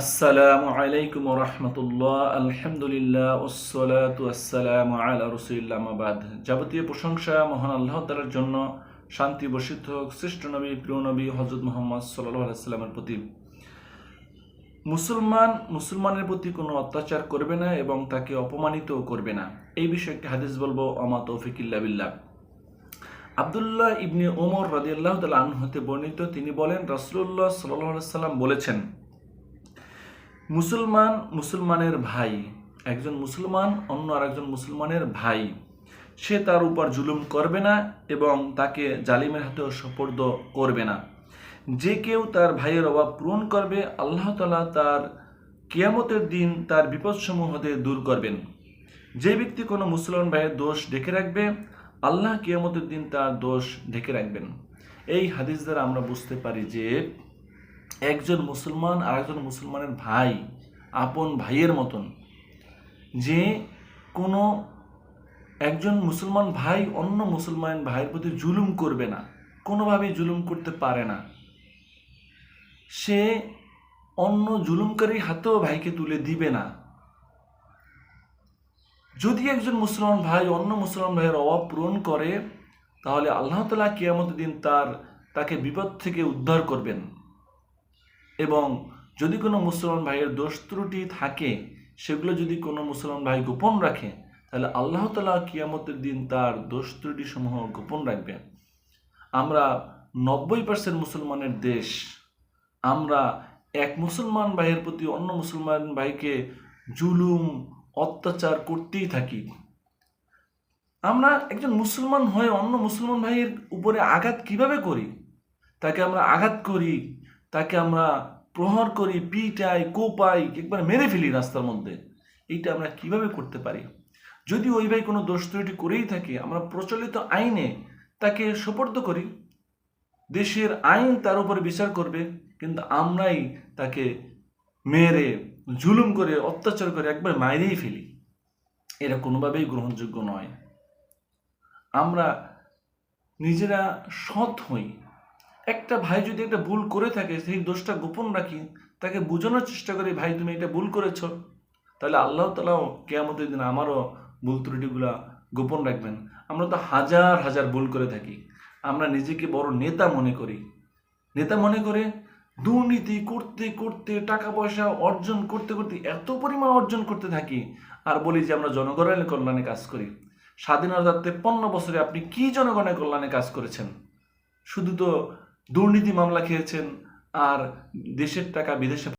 আসসালামু আলাইকুম রহমতুল্লাহ। আলহামদুলিল্লাহ ওসলাতু আসসালামু আলা রসুলিল্লাহ মাবাদ যাবতীয় প্রশংসা মহান আল্লাহ তালার জন্য শান্তি বর্ষিত হোক, শ্রেষ্ঠ নবী, প্রিয় নবী হজরত মোহাম্মদ সাল্লাহ আলাইস্লামের প্রতি। মুসলমান মুসলমানের প্রতি কোনো অত্যাচার করবে না এবং তাকে অপমানিত করবে না। এই বিষয়ে একটি হাদিস বলব অমা তৌফিকিল্লা বিল্লাহ। আবদুল্লাহ ইবনে ওমর রাদিয়াল্লাহ তালা আন হতে বর্ণিত তিনি বলেন রসুল্লাহ সাল্লাহ সাল্লাম বলেছেন মুসলমান মুসলমানের ভাই, একজন মুসলমান, অন্য আরেকজন মুসলমানের ভাই। সে তার উপর জুলুম করবে না এবং তাকে জালিমের হাতেও সোপর্দ করবে না। যে কেউ তার ভাইয়ের অভাব পূরণ করবে, আল্লাহ তালা তার কিয়ামতের দিন তার বিপদসমূহ হতে দূর করবেন। যে ব্যক্তি কোনো মুসলমান ভাইয়ের দোষ ঢেকে রাখবে, আল্লাহ কিয়ামতের দিন তার দোষ ঢেকে রাখবেন। এই হাদিস দ্বারা আমরা বুঝতে পারি যে একজন মুসলমান আর একজন মুসলমানের ভাই, আপন ভাইয়ের মতন। যে কোনো একজন মুসলমান ভাই অন্য মুসলমান ভাইয়ের প্রতি জুলুম করবে না, কোনোভাবেই জুলুম করতে পারে না। সে অন্য জুলুমকারী হাতেও ভাইকে তুলে দিবে না। যদি একজন মুসলমান ভাই অন্য মুসলমান ভাইয়ের অভাব পূরণ করে, তাহলে আল্লাহ তালা কিয়ামত দিন তার, তাকে বিপদ থেকে উদ্ধার করবেন। এবং যদি কোনো মুসলমান ভাইয়ের দোষ ত্রুটি থাকে, সেগুলো যদি কোনো মুসলমান ভাই গোপন রাখে, তাহলে আল্লাহ তালা কিয়ামতের দিন তার দোষ ত্রুটি সমূহ গোপন রাখবে। আমরা নব্বই পার্সেন্ট মুসলমানের দেশ, আমরা এক মুসলমান ভাইয়ের প্রতি অন্য মুসলমান ভাইকে জুলুম, অত্যাচার করতেই থাকি। আমরা একজন মুসলমান হয়ে অন্য মুসলমান ভাইয়ের উপরে আঘাত কীভাবে করি? তাকে আমরা আঘাত করি তাকে আমরা প্রহার করি, পিটাই, কোপাই, একবার মেরে ফেলি রাস্তার মধ্যে। এইটা আমরা কীভাবে করতে পারি? যদি ওই ভাই কোনো দোষ ত্রুটি করেই থাকে, আমরা প্রচলিত আইনে তাকে সোপর্দ করি। দেশের আইন তার উপরে বিচার করবে, কিন্তু আমরাই তাকে মেরে, জুলুম করে, অত্যাচার করে একবার মাইরেই ফেলি। এটা কোনোভাবেই গ্রহণযোগ্য নয়। আমরা নিজেরা সৎ হই। একটা ভাই যদি একটা ভুল করে থাকে, সেই দোষটা গোপন রাখি, তাকে বোঝানোর চেষ্টা করি, ভাই, তুমি এটা ভুল করেছ। তাহলে আল্লাহ তালাও কেয়ামতের দিন আমারও ভুল ত্রুটিগুলা গোপন রাখবেন। আমরা তো হাজার হাজার ভুল করে থাকি। আমরা নিজেকে বড় নেতা মনে করি। নেতা মনে করে দুর্নীতি করতে করতে টাকা পয়সা অর্জন করতে করতে এত পরিমাণ অর্জন করতে থাকি আর বলি যে আমরা জনগণের কল্যাণে কাজ করি। স্বাধীনতার তেপ্পান্ন বছরে আপনি কি জনগণের কল্যাণে কাজ করেছেন? শুধু তো দুর্নীতি মামলা খেয়েছেন আর দেশের টাকা বিদেশে